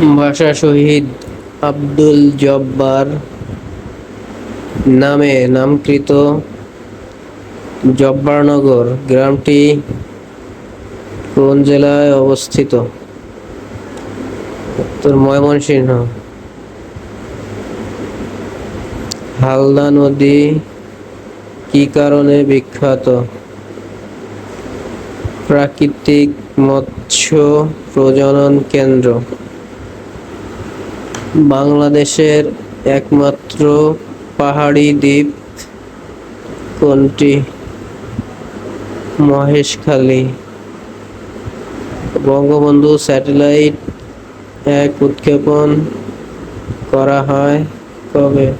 ভাষা শহীদ আব্দুল জব্বার নামে নামকৃত জব্বারনগর গ্রামটি কোন জেলায় অবস্থিত? উত্তর ময়মনসিংহ। হালদা নদী কি কারণে বিখ্যাত? প্রাকৃতিক মৎস্য প্রজনন কেন্দ্র। বাংলাদেশের একমাত্র পাহাড়ি দ্বীপ কোনটি? মহেশখালী। বঙ্গবন্ধু স্যাটেলাইট এক উৎক্ষেপণ করা হয় কবে?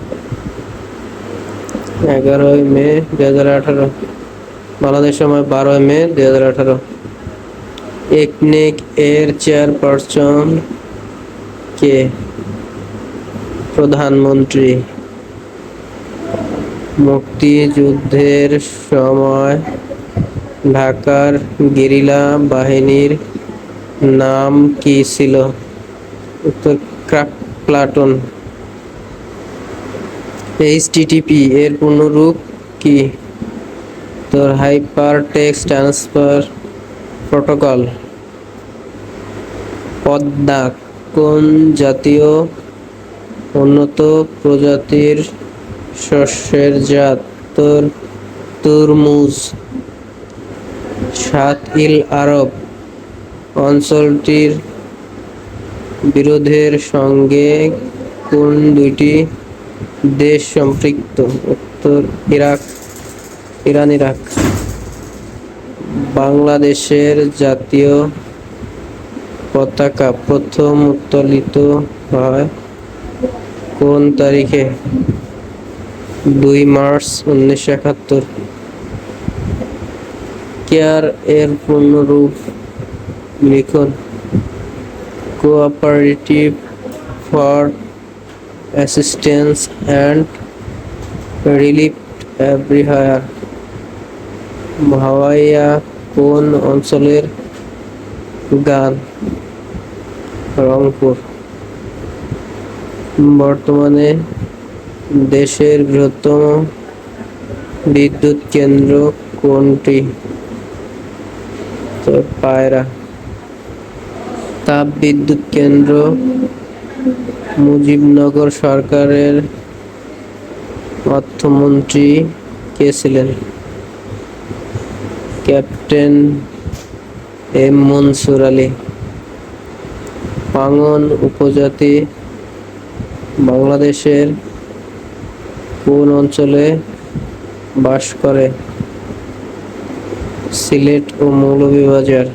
এগারোই মে দু হাজার আঠারো। বাংলাদেশ সময় বারোই মে দু হাজার আঠারো। একনেক এর চেয়ারপারসন কে? প্রধানমন্ত্রী, মুক্তিযুদ্ধের সময় ঢাকার গেরিলা বাহিনীর নাম কি ছিল? উত্তর, ক্রাক প্লাটুন। এইচটিটিপি এর পূর্ণরূপ কি? তোর hyper text transfer protocol. Padma, কোন জাতীয় উন্নত প্রজাতির শস্যের জাত তোর তরমুজ। সাত ইল আরব অঞ্চলটির বিরোধের সঙ্গে কোন দুইটি দেশ সম্পৃক্ত? উত্তর ইরাক, ইরান, ইরাক। বাংলাদেশের জাতীয় পতাকা প্রথম উত্তোলিত হয় কোন তারিখে দুই মার্চ উনিশশো একাত্তর কেয়ার এর পূর্ণরূপ লিখুন cooperative for assistance and relief everywhere Bhawaiya কোন অঞ্চলের গান রংপুর বর্তমানে দেশের বৃহত্তম বিদ্যুৎ কেন্দ্র কোনটি? তো পায়রা। তাপ বিদ্যুৎ কেন্দ্র মুজিবনগর সরকারের অর্থমন্ত্রী কে ছিলেন? Captain M Mansur Ali. পাঙ্গন উপজাতি বাংলাদেশের কোন অঞ্চলে বাস করে সিলেট ও মৌলভীবাজার?